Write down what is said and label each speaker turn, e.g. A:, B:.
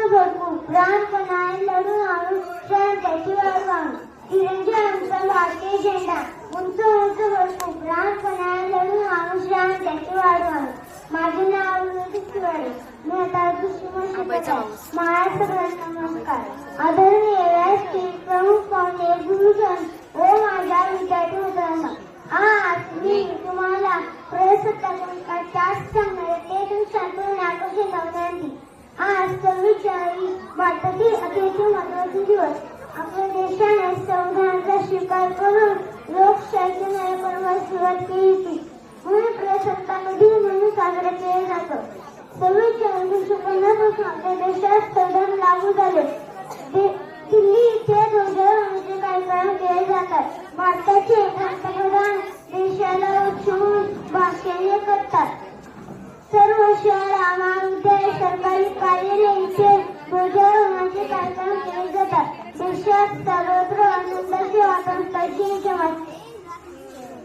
A: भरपूर प्राणपणाने लढून आयुष्यात त्याची वाढवावी तिरंगी आमचा भारतीय झेंडा उंच उंच भरपूर प्राणपणाने लढून आयुष्यात त्याची वाढवावी माझे नाव विवेक शिवाडे मी आता दुसरी शिकत आहे महाराष्ट्र नमस्कार आदरणीय आज सव्वीस जानेवारी भारतातील अतिशय महत्त्वाचे दिवस. आपल्या देशाने संविधानाचा स्वीकार करून लोकशाहीच्या नव्या सुरुवात केली होती. म्हणून प्रजासत्ताक दिन म्हणून साजरा केला जातो. सव्वीस जानेवारी एकोणीसशे पन्नास आपल्या देशात संविधान लागू झाले. दिल्ली इथे ध्वजारोहणाचे म्हणजे कार्यक्रम केले जातात. भारताचे पंतप्रधान देशाला उचलून भाषणे करतात. सर्व शहर महाविद्यालय सरकारी कार्यालय ध्वजारोहणाचे म्हणजे कार्यक्रम केले जातात. देशात सर्वत्र